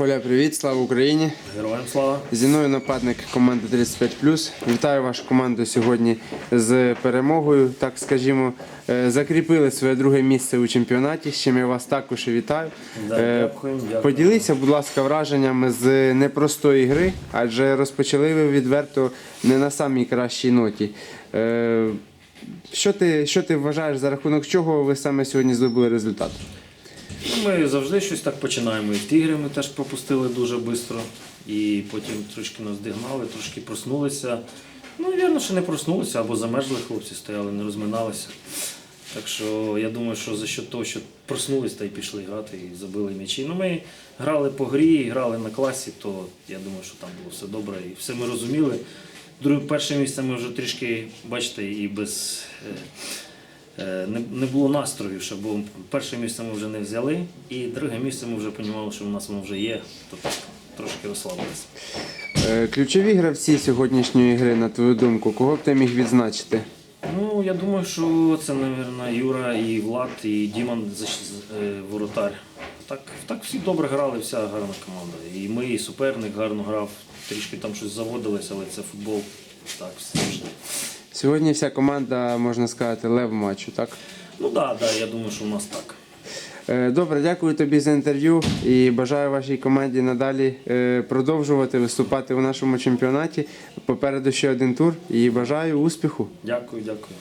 Коля, привіт, слава Україні! Героям слава. Зі мною нападник команди 35+. Вітаю вашу команду сьогодні з перемогою. Так скажімо, Е, закріпили своє друге місце у чемпіонаті. З чим я вас також і вітаю. Е, дякуємо. Поділіться, будь ласка, враженнями з непростої гри, адже розпочали ви відверто не на самій кращій ноті. Е, Що ти, що ти вважаєш за рахунок чого ви саме сьогодні здобули результат? Ми завжди щось так починаємо. І в тігри ми теж пропустили дуже швидко. І потім трошки нас дігнали, трошки проснулися. Ну, вірно, що не проснулися або замерзли хлопці, стояли, не розминалися. Так що я думаю, що за що того, що проснулись та й пішли грати і забили м'ячі. Ну, ми грали по грі, грали на класі, то я думаю, що там було все добре і все ми розуміли. Друге, перше місце ми вже трішки, бачите, і без. Е, Не, не було настрою, ще, бо перше місце ми вже не взяли, і друге місце ми вже розуміли, що в нас воно вже є, то так трошки розслабилися. Е, Ключові гравці сьогоднішньої гри, на твою думку, кого б ти міг відзначити? Ну, я думаю, що це, мабуть, Юра і Влад, і Діман е, воротар. Так, так всі добре грали, вся гарна команда. І ми, і суперник гарно грав, трішки там щось заводилось, але це футбол. Так, все. Сьогодні вся команда, можна сказати, лев матчу, так? Ну так, да, да, я думаю, що у нас так. Е, Добре, дякую тобі за інтерв'ю і бажаю вашій команді надалі е, продовжувати виступати у нашому чемпіонаті. Попереду ще один тур і бажаю успіху. Дякую, дякую.